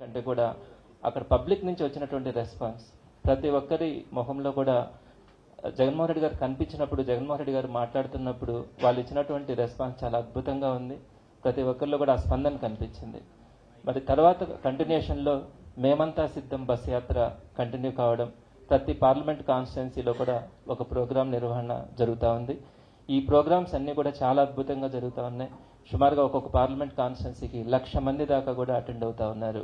కంటే కూడా అక్కడ పబ్లిక్ నుంచి వచ్చినటువంటి రెస్పాన్స్ ప్రతి ఒక్కరి మొహంలో కూడా జగన్మోహన్ రెడ్డి గారు కనిపించినప్పుడు జగన్మోహన్ రెడ్డి గారు మాట్లాడుతున్నప్పుడు వాళ్ళు ఇచ్చినటువంటి రెస్పాన్స్ చాలా అద్భుతంగా ఉంది. ప్రతి ఒక్కరిలో కూడా ఆ స్పందన కనిపించింది. మరి తర్వాత కంటిన్యూషన్లో మేమంతా సిద్ధం బస్ యాత్ర కంటిన్యూ కావడం ప్రతి పార్లమెంట్ కాన్స్టిట్యున్సీలో కూడా ఒక ప్రోగ్రాం నిర్వహణ జరుగుతూ ఉంది. ఈ ప్రోగ్రామ్స్ అన్నీ కూడా చాలా అద్భుతంగా జరుగుతూ ఉన్నాయి. సుమారుగా ఒక్కొక్క పార్లమెంట్ కాన్స్టిట్యున్సీకి లక్ష మంది దాకా కూడా అటెండ్ అవుతా ఉన్నారు.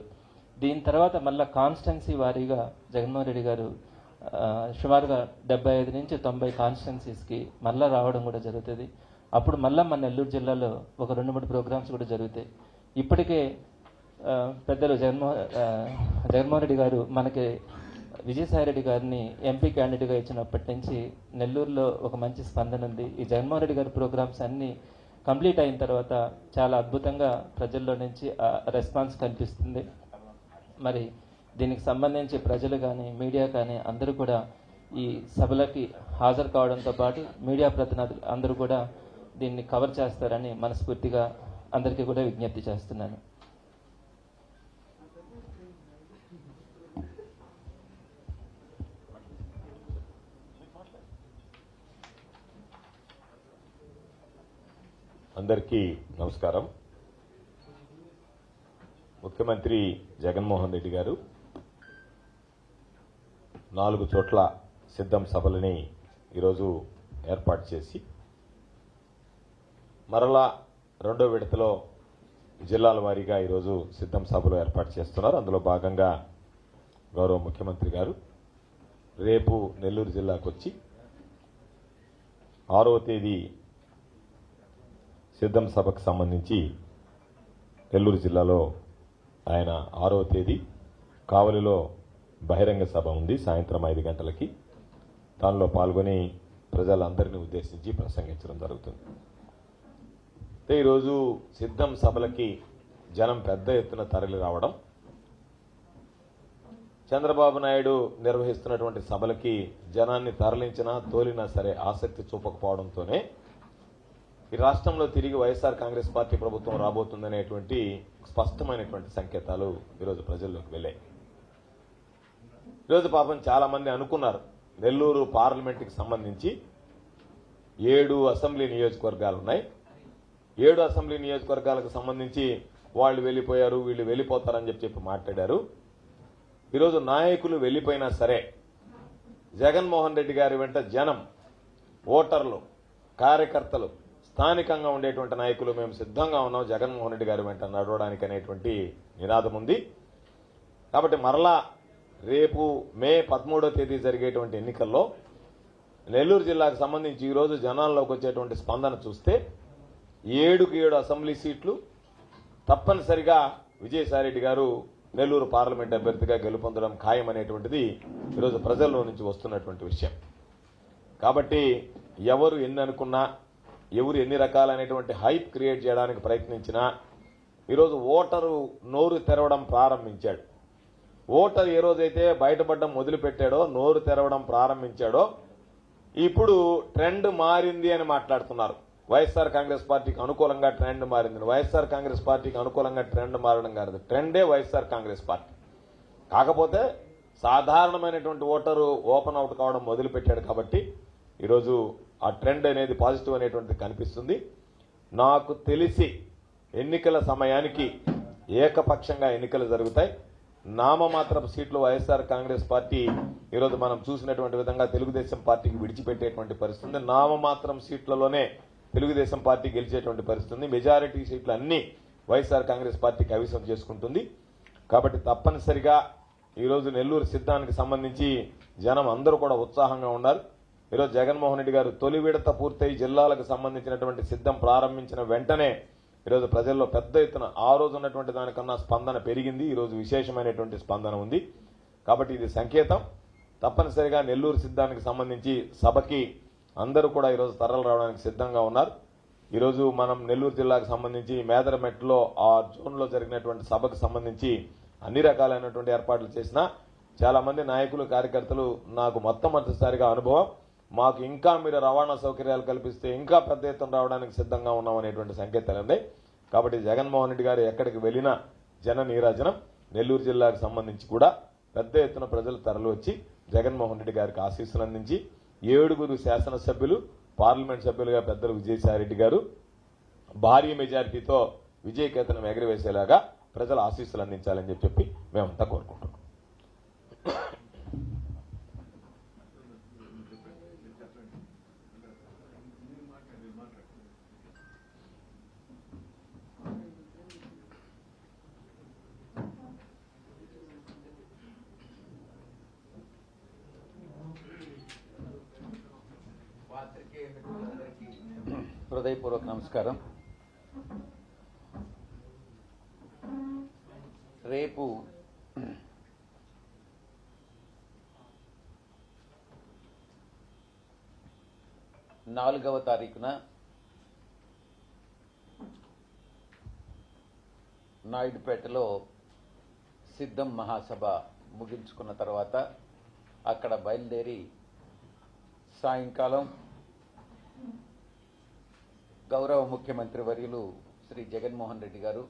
దీని తర్వాత మళ్ళీ కాన్స్టెన్సీ వారీగా జగన్మోహన్ రెడ్డి గారు సుమారుగా డెబ్బై ఐదు నుంచి తొంభై కాన్స్టిట్యున్సీస్కి మళ్ళీ రావడం కూడా జరుగుతుంది. అప్పుడు మళ్ళీ మన నెల్లూరు జిల్లాలో ఒక రెండు మూడు ప్రోగ్రామ్స్ కూడా జరుగుతాయి. ఇప్పటికే పెద్దలు జగన్మోహన్ జగన్మోహన్ రెడ్డి గారు మనకి విజయసాయి రెడ్డి గారిని ఎంపీ క్యాండిడేట్గా ఇచ్చినప్పటి నుంచి నెల్లూరులో ఒక మంచి స్పందన ఉంది. ఈ జగన్మోహన్ రెడ్డి గారి ప్రోగ్రామ్స్ అన్నీ కంప్లీట్ అయిన తర్వాత చాలా అద్భుతంగా ప్రజల్లో నుంచి రెస్పాన్స్ కనిపిస్తుంది. మరి దీనికి సంబంధించి ప్రజలు కానీ మీడియా కానీ అందరూ కూడా ఈ సభలకి హాజరు కావడంతో పాటు మీడియా ప్రతినిధులు అందరూ కూడా దీన్ని కవర్ చేస్తారని మనస్ఫూర్తిగా అందరికీ కూడా విజ్ఞప్తి చేస్తున్నాను. అందరికీ నమస్కారం. ముఖ్యమంత్రి జగన్మోహన్ రెడ్డి గారు నాలుగు చోట్ల సిద్ధం సభలని ఈరోజు ఏర్పాటు చేసి మరలా రెండో విడతలో జిల్లాల వారీగా ఈరోజు సిద్ధం సభలు ఏర్పాటు చేస్తున్నారు. అందులో భాగంగా గౌరవ ముఖ్యమంత్రి గారు రేపు నెల్లూరు జిల్లాకు వచ్చి ఆరవ తేదీ సిద్ధం సభకు సంబంధించి నెల్లూరు జిల్లాలో ఆయన ఆరవ తేదీ కావలిలో బహిరంగ సభ ఉంది సాయంత్రం ఐదు గంటలకి. దానిలో పాల్గొని ప్రజలందరినీ ఉద్దేశించి ప్రసంగించడం జరుగుతుంది. అయితే ఈరోజు సిద్ధం సభలకి జనం పెద్ద ఎత్తున తరలి రావడం చంద్రబాబు నాయుడు నిర్వహిస్తున్నటువంటి సభలకి జనాన్ని తరలించినా తోలినా సరే ఆసక్తి చూపకపోవడంతోనే ఈ రాష్ట్రంలో తిరిగి వైఎస్ఆర్ కాంగ్రెస్ పార్టీ ప్రభుత్వం రాబోతుందనేటువంటి స్పష్టమైనటువంటి సంకేతాలు ఈరోజు ప్రజల్లోకి వెళ్ళాయి. ఈరోజు పాపం చాలా మంది అనుకున్నారు నెల్లూరు పార్లమెంట్కి సంబంధించి ఏడు అసెంబ్లీ నియోజకవర్గాలు ఉన్నాయి. ఏడు అసెంబ్లీ నియోజకవర్గాలకు సంబంధించి వాళ్ళు వెళ్ళిపోయారు వీళ్ళు వెళ్ళిపోతారని చెప్పి చెప్పి మాట్లాడారు. ఈరోజు నాయకులు వెళ్ళిపోయినా సరే జగన్మోహన్ రెడ్డి గారి వెంట జనం ఓటర్లు కార్యకర్తలు స్థానికంగా ఉండేటువంటి నాయకులు మేము సిద్ధంగా ఉన్నాం. జగన్మోహన్ రెడ్డి గారి వెంట నడవడానికి అనేటువంటి నినాదం ఉంది. కాబట్టి మరలా రేపు మే పదమూడో తేదీ జరిగేటువంటి ఎన్నికల్లో నెల్లూరు జిల్లాకు సంబంధించి ఈరోజు జనాల్లోకి వచ్చేటువంటి స్పందన చూస్తే ఏడుకు ఏడు అసెంబ్లీ సీట్లు తప్పనిసరిగా విజయసాయిరెడ్డి గారు నెల్లూరు పార్లమెంట్ అభ్యర్థిగా గెలుపొందడం ఖాయమనేటువంటిది ఈరోజు ప్రజల్లో నుంచి వస్తున్నటువంటి విషయం. కాబట్టి ఎవరు ఎన్ని అనుకున్నా ఎవరు ఎన్ని రకాలైనటువంటి హైప్ క్రియేట్ చేయడానికి ప్రయత్నించినా ఈరోజు ఓటరు నోరు తెరవడం ప్రారంభించాడు. ఓటర్ ఏ రోజైతే బయటపడడం మొదలుపెట్టాడో నోరు తెరవడం ప్రారంభించాడో ఇప్పుడు ట్రెండ్ మారింది అని మాట్లాడుతున్నారు. వైఎస్ఆర్ కాంగ్రెస్ పార్టీకి అనుకూలంగా ట్రెండ్ మారింది. వైఎస్ఆర్ కాంగ్రెస్ పార్టీకి అనుకూలంగా ట్రెండ్ మారడం కాదు. ట్రెండే వైఎస్ఆర్ కాంగ్రెస్ పార్టీ. కాకపోతే సాధారణమైనటువంటి ఓటరు ఓపెన్ అవుట్ కావడం మొదలుపెట్టాడు కాబట్టి ఈరోజు ఆ ట్రెండ్ అనేది పాజిటివ్ అనేటువంటిది కనిపిస్తుంది. నాకు తెలిసి ఎన్నికల సమయానికి ఏకపక్షంగా ఎన్నికలు జరుగుతాయి. నామమాత్రపు సీట్లు వైఎస్ఆర్ కాంగ్రెస్ పార్టీ ఈరోజు మనం చూసినటువంటి విధంగా తెలుగుదేశం పార్టీకి విడిచిపెట్టేటువంటి పరిస్థితి ఉంది నామమాత్రం సీట్లలోనే తెలుగుదేశం పార్టీ గెలిచేటువంటి పరిస్థితి మెజారిటీ సీట్లు అన్ని వైఎస్ఆర్ కాంగ్రెస్ పార్టీ కవిసం చేసుకుంటుంది. కాబట్టి తప్పనిసరిగా ఈరోజు నెల్లూరు సిద్ధానికి సంబంధించి జనం అందరూ కూడా ఉత్సాహంగా ఉన్నారు. ఈరోజు జగన్మోహన్ రెడ్డి గారు తొలి విడత పూర్తయి జిల్లాలకు సంబంధించినటువంటి సిద్ధం ప్రారంభించిన వెంటనే ఈరోజు ప్రజల్లో పెద్ద ఎత్తున ఆ రోజు ఉన్నటువంటి దానికన్నా స్పందన పెరిగింది. ఈరోజు విశేషమైనటువంటి స్పందన ఉంది. కాబట్టి ఇది సంకేతం. తప్పనిసరిగా నెల్లూరు సిద్ధానికి సంబంధించి సభకి అందరూ కూడా ఈరోజు తరలు రావడానికి సిద్ధంగా ఉన్నారు. ఈరోజు మనం నెల్లూరు జిల్లాకు సంబంధించి మేదరమెట్లో ఆ జోన్లో జరిగినటువంటి సభకు సంబంధించి అన్ని రకాలైనటువంటి ఏర్పాట్లు చేసిన చాలామంది నాయకులు కార్యకర్తలు నాకు మొట్టమొదటిసారిగా అనుభవం. మాకు ఇంకా మీరు రవాణా సౌకర్యాలు కల్పిస్తే ఇంకా పెద్ద ఎత్తున రావడానికి సిద్ధంగా ఉన్నాం అనేటువంటి సంకేతాలు ఉన్నాయి. కాబట్టి జగన్మోహన్ రెడ్డి గారు ఎక్కడికి వెళ్ళినా జన నీరాజనం. నెల్లూరు జిల్లాకు సంబంధించి కూడా పెద్ద ఎత్తున ప్రజలు తరలివచ్చి జగన్మోహన్ రెడ్డి గారికి ఆశీస్సులు అందించి ఏడుగురు శాసనసభ్యులు పార్లమెంట్ సభ్యులుగా పెద్దలు విజయసాయిరెడ్డి గారు భారీ మెజారిటీతో విజయకేతనం ఎగరవేసేలాగా ప్రజల ఆశీస్సులు అందించాలని చెప్పి చెప్పి మేమంతా కోరుకుంటున్నాం. హృదయపూర్వక నమస్కారం. రేపు నాలుగవ తారీఖున నాయుడుపేటలో సిద్ధం మహాసభ ముగించుకున్న తర్వాత అక్కడ బయలుదేరి సాయంకాలం గౌరవ ముఖ్యమంత్రి వర్యులు శ్రీ జగన్మోహన్ రెడ్డి గారు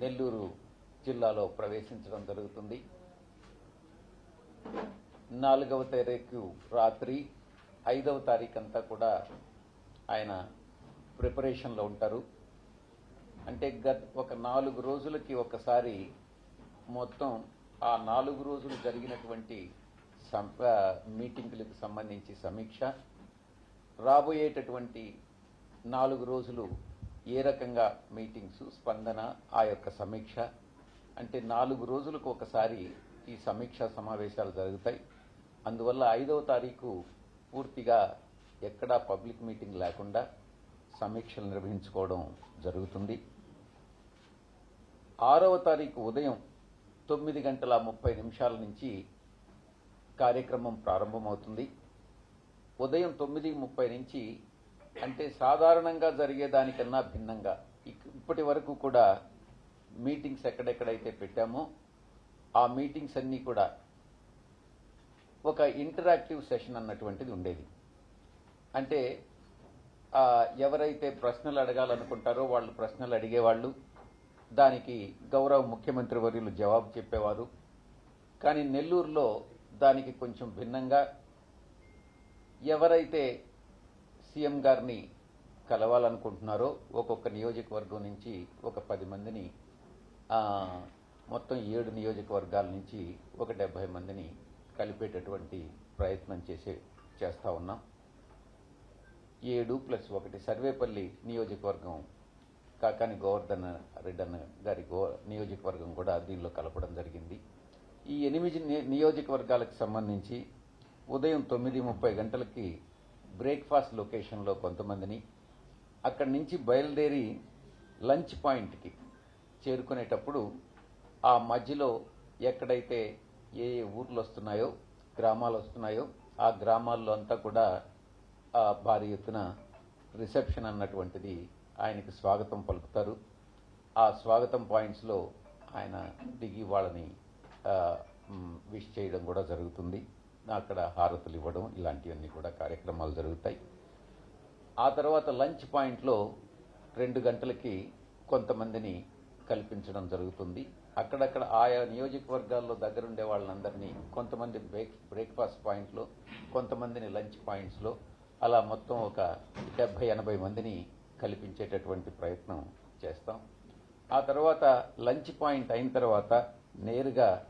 నెల్లూరు జిల్లాలో ప్రవేశించడం జరుగుతుంది. నాలుగవ తారీఖు రాత్రి ఐదవ తారీఖు అంతా కూడా ఆయన ప్రిపరేషన్లో ఉంటారు. అంటే గత ఒక నాలుగు రోజులకి ఒకసారి మొత్తం ఆ నాలుగు రోజులు జరిగినటువంటి మీటింగులకు సంబంధించి సమీక్ష రాబోయేటటువంటి నాలుగు రోజులు ఏ రకంగా మీటింగ్స్ స్పందన ఆ యొక్క సమీక్ష? అంటే నాలుగు రోజులకు ఒకసారి ఈ సమీక్షా సమావేశాలు జరుగుతాయి. అందువల్ల ఐదవ తారీఖు పూర్తిగా ఎక్కడా పబ్లిక్ మీటింగ్ లేకుండా సమీక్షలు నిర్వహించుకోవడం జరుగుతుంది. ఆరవ తారీఖు ఉదయం తొమ్మిది గంటల ముప్పై నిమిషాల నుంచి కార్యక్రమం ప్రారంభమవుతుంది. ఉదయం తొమ్మిది ముప్పై నుంచి అంటే సాధారణంగా జరిగేదానికన్నా భిన్నంగా. ఇక్- ఇప్పటి వరకు కూడా మీటింగ్స్ ఎక్కడెక్కడైతే పెట్టామో ఆ మీటింగ్స్ అన్నీ కూడా ఒక ఇంటరాక్టివ్ సెషన్ అన్నటువంటిది ఉండేది. అంటే ఎవరైతే ప్రశ్నలు అడగాలనుకుంటారో వాళ్ళు ప్రశ్నలు అడిగేవాళ్ళు దానికి గౌరవ ముఖ్యమంత్రి వర్యులు జవాబు చెప్పేవారు. కానీ నెల్లూరులో దానికి కొంచెం భిన్నంగా ఎవరైతే సీఎం గారిని కలవాలనుకుంటున్నారో ఒక్కొక్క నియోజకవర్గం నుంచి ఒక పది మందిని మొత్తం ఏడు నియోజకవర్గాల నుంచి ఒక డెబ్బై మందిని కలిపేటటువంటి ప్రయత్నం చేసే చేస్తూ ఉన్నాం. ఏడు ప్లస్ ఒకటి సర్వేపల్లి నియోజకవర్గం కాకాని గోవర్ధన్ రెడ్డన్ గారి గో నియోజకవర్గం కూడా దీనిలో కలపడం జరిగింది. ఈ ఎనిమిది ని- నియోజకవర్గాలకు సంబంధించి ఉదయం తొమ్మిది ముప్పై గంటలకి బ్రేక్ఫాస్ట్ లొకేషన్లో కొంతమందిని అక్కడి నుంచి బయలుదేరి లంచ్ పాయింట్కి చేరుకునేటప్పుడు ఆ మధ్యలో ఎక్కడైతే ఏ ఏ ఊర్లు వస్తున్నాయో గ్రామాలు వస్తున్నాయో ఆ గ్రామాల్లో అంతా కూడా ఆ భారీ ఎత్తున రిసెప్షన్ అన్నటువంటిది ఆయనకి స్వాగతం పలుకుతారు. ఆ స్వాగతం పాయింట్స్లో ఆయన దిగి వాళ్ళని విష్ చేయడం కూడా జరుగుతుంది. అక్కడ హారతులు ఇవ్వడం ఇలాంటివన్నీ కూడా కార్యక్రమాలు జరుగుతాయి. ఆ తర్వాత లంచ్ పాయింట్లో రెండు గంటలకి కొంతమందిని కల్పించడం జరుగుతుంది. అక్కడక్కడ ఆయా నియోజకవర్గాల్లో దగ్గరుండే వాళ్ళందరినీ కొంతమంది బ్రేక్ బ్రేక్ఫాస్ట్ పాయింట్లో కొంతమందిని లంచ్ పాయింట్స్లో అలా మొత్తం ఒక డెబ్బై ఎనభై మందిని కల్పించేటటువంటి ప్రయత్నం చేస్తాం. ఆ తర్వాత లంచ్ పాయింట్ అయిన తర్వాత నేరుగా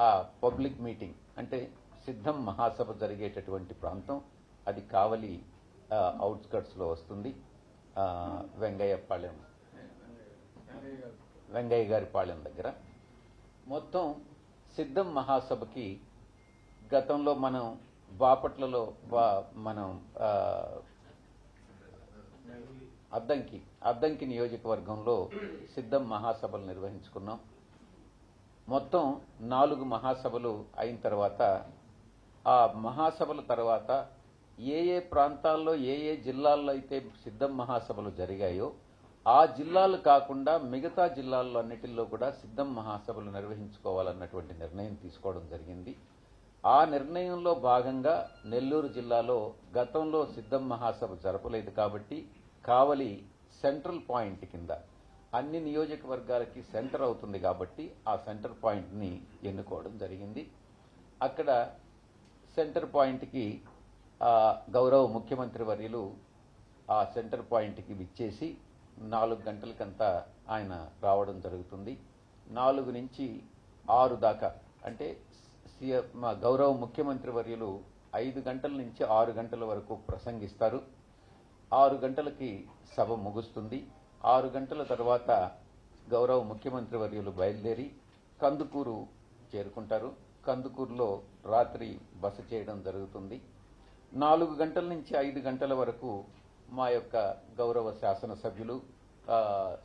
ఆ పబ్లిక్ మీటింగ్ అంటే సిద్ధం మహాసభ జరిగేటటువంటి ప్రాంతం. అది కావలి అవుట్స్కట్స్లో వస్తుంది. వెంగయ్యపాళెం వెంగయ్య గారి పాళెం దగ్గర. మొత్తం సిద్ధం మహాసభకి గతంలో మనం బాపట్లలో మనం అద్దంకి అద్దంకి నియోజకవర్గంలో సిద్ధం మహాసభలు నిర్వహించుకున్నాం. మొత్తం నాలుగు మహాసభలు అయిన తర్వాత ఆ మహాసభల తర్వాత ఏ ఏ ప్రాంతాల్లో ఏ ఏ జిల్లాల్లో అయితే సిద్ధం మహాసభలు జరిగాయో ఆ జిల్లాలు కాకుండా మిగతా జిల్లాల్లో అన్నిటిల్లో కూడా సిద్ధం మహాసభలు నిర్వహించుకోవాలన్నటువంటి నిర్ణయం తీసుకోవడం జరిగింది. ఆ నిర్ణయంలో భాగంగా నెల్లూరు జిల్లాలో గతంలో సిద్ధం మహాసభ జరపలేదు కాబట్టి కావలి సెంట్రల్ పాయింట్ కింద అన్ని నియోజకవర్గాలకి సెంటర్ అవుతుంది కాబట్టి ఆ సెంటర్ పాయింట్ని ఎన్నుకోవడం జరిగింది. అక్కడ సెంటర్ పాయింట్కి గౌరవ ముఖ్యమంత్రి వర్యులు ఆ సెంటర్ పాయింట్కి విచ్చేసి నాలుగు గంటలకంతా ఆయన రావడం జరుగుతుంది. నాలుగు నుంచి ఆరు దాకా అంటే సీఎం గౌరవ ముఖ్యమంత్రి వర్యులు ఐదు గంటల నుంచి ఆరు గంటల వరకు ప్రసంగిస్తారు. ఆరు గంటలకి సభ ముగుస్తుంది. ఆరు గంటల తర్వాత గౌరవ ముఖ్యమంత్రి వర్యులు బయలుదేరి కందుకూరు చేరుకుంటారు. కందుకూరులో రాత్రి బస చేయడం జరుగుతుంది. నాలుగు గంటల నుంచి ఐదు గంటల వరకు మా యొక్క గౌరవ శాసనసభ్యులు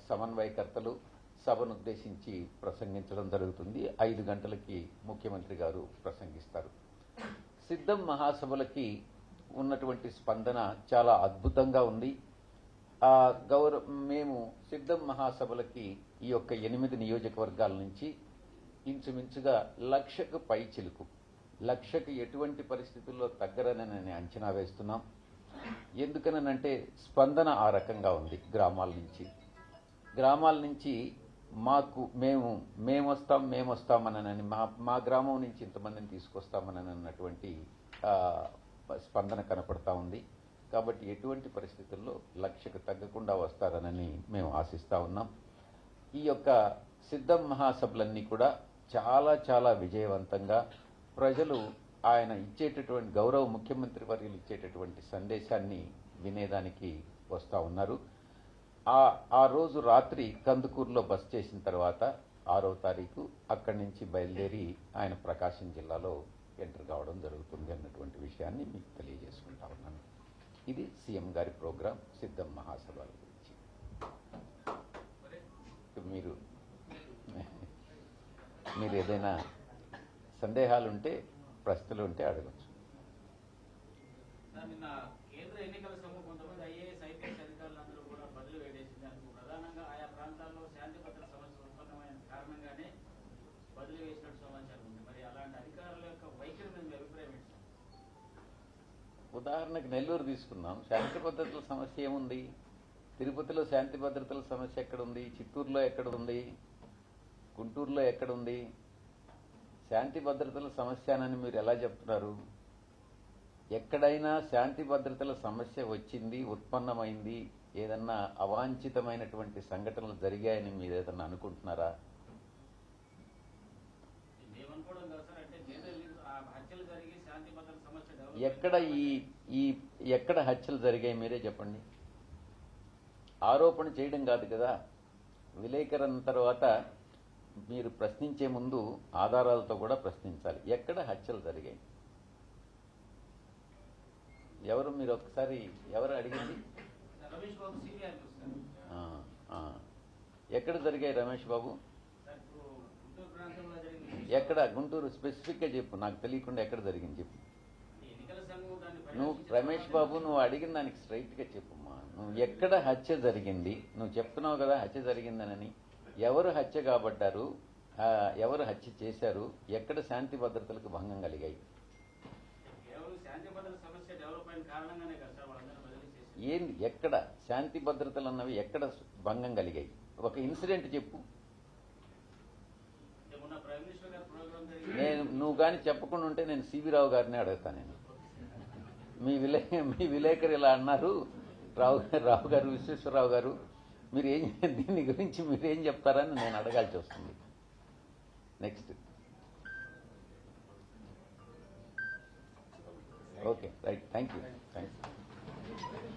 సమన్వయకర్తలు సభను ఉద్దేశించి ప్రసంగించడం జరుగుతుంది. ఐదు గంటలకి ముఖ్యమంత్రి గారు ప్రసంగిస్తారు. సిద్ధం మహాసభలకి ఉన్నటువంటి స్పందన చాలా అద్భుతంగా ఉంది. ఆ గౌరవ మేము సిద్ధం మహాసభలకి ఈ యొక్క ఎనిమిది నియోజకవర్గాల నుంచి ఇంచుమించుగా లక్షకు పై చిలుకు. లక్షకు ఎటువంటి పరిస్థితుల్లో తగ్గరని నేను అంచనా వేస్తున్నాం. ఎందుకనంటే స్పందన ఆ రకంగా ఉంది గ్రామాల నుంచి. గ్రామాల నుంచి మాకు మేము మేము వస్తాం మా మా గ్రామం నుంచి ఇంతమందిని తీసుకొస్తామని అన్నటువంటి స్పందన కనపడతా ఉంది. కాబట్టి ఎటువంటి పరిస్థితుల్లో లక్ష్యకు తగ్గకుండా వస్తారనని మేము ఆశిస్తూ ఉన్నాం. ఈ యొక్క సిద్ధం మహాసభలన్నీ కూడా చాలా చాలా విజయవంతంగా ప్రజలు ఆయన ఇచ్చేటటువంటి గౌరవ ముఖ్యమంత్రి వర్యులు ఇచ్చేటటువంటి సందేశాన్ని వినేదానికి వస్తూ ఉన్నారు. ఆ ఆ రోజు రాత్రి కందుకూరులో బస్ చేసిన తర్వాత ఆరో తారీఖు అక్కడి నుంచి బయలుదేరి ఆయన ప్రకాశం జిల్లాలో ఎంటర్ కావడం జరుగుతుంది అన్నటువంటి విషయాన్ని మీకు తెలియజేసుకుంటా ఉన్నాను. ఇది సీఎం గారి ప్రోగ్రాం సిద్ధం మహాసభల గురించి. మీరు మీరు ఏదైనా సందేహాలు ఉంటే ప్రశ్నలు ఉంటే అడగచ్చు నిన్న కేంద్ర ఎన్నికల సంఘం కొంతమంది ఐఏఎస్ ఐపీఎస్ అధికారులందరూ కూడా బదిలీ వేయడం దానికి ప్రధానంగా ఆయా ప్రాంతాల్లో శాంతి భద్రత సమస్య ఉత్పన్నమైన కారణంగానే బదిలీ వేసినట్టు సమాచారం ఉంది మరి అలాంటి అధికారుల యొక్క వైఖరి మీద మీ అభిప్రాయం ఏంటి సార్ ఉదాహరణకు నెల్లూరు తీసుకుందాం. శాంతి భద్రతల సమస్య ఏముంది? తిరుపతిలో శాంతి భద్రతల సమస్య ఎక్కడుంది? చిత్తూరులో ఎక్కడుంది? గుంటూరులో ఎక్కడుంది? శాంతి భద్రతల సమస్య అని మీరు ఎలా చెప్తున్నారు? ఎక్కడైనా శాంతి భద్రతల సమస్య వచ్చింది ఉత్పన్నమైంది ఏదన్నా అవాంఛితమైనటువంటి సంఘటనలు జరిగాయని మీరు ఏదన్నా అనుకుంటున్నారా మేమనుకోవడం కాదు సార్ అంటే జనరల్ ఆ హత్యలు జరిగి శాంతి భద్రత సమస్య డెవలప్ ఎక్కడ ఈ ఈ ఎక్కడ హత్యలు జరిగాయి మీరే చెప్పండి. ఆరోపణ చేయడం కాదు కదా. విలేకరణ తర్వాత మీరు ప్రశ్నించే ముందు ఆధారాలతో కూడా ప్రశ్నించాలి. ఎక్కడ హత్యలు జరిగాయి? ఎవరు మీరు ఒకసారి ఎవరు అడిగింది. ఎక్కడ జరిగాయి రమేష్ బాబు? ఎక్కడ? గుంటూరు స్పెసిఫిక్గా చెప్పు. నాకు తెలియకుండా ఎక్కడ జరిగింది చెప్పు. నువ్వు రమేష్ బాబు నువ్వు అడిగిన దానికి స్ట్రైట్గా చెప్పమ్మా. నువ్వు ఎక్కడ హత్య జరిగింది? నువ్వు చెప్తున్నావు కదా హత్య జరిగిందనని. ఎవరు హత్య కాబడ్డారు? ఎవరు హత్య చేశారు? ఎక్కడ శాంతి భద్రతలకు భంగం కలిగాయి? ఏంది ఎక్కడ శాంతి భద్రతలు అన్నవి ఎక్కడ భంగం కలిగాయి? ఒక ఇన్సిడెంట్ చెప్పు. నేను నువ్వు కానీ చెప్పకుండా ఉంటే నేను సివి రావు గారిని అడుగుతాను నేను. మీ విలే మీ విలేకరు ఇలా అన్నారు. రావు రావు గారు విశ్వేశ్వరరావు గారు మీరు ఏం దీని గురించి మీరేం చెప్తారని నేను అడగాల్సి వస్తుంది. Next okay right thank you thank you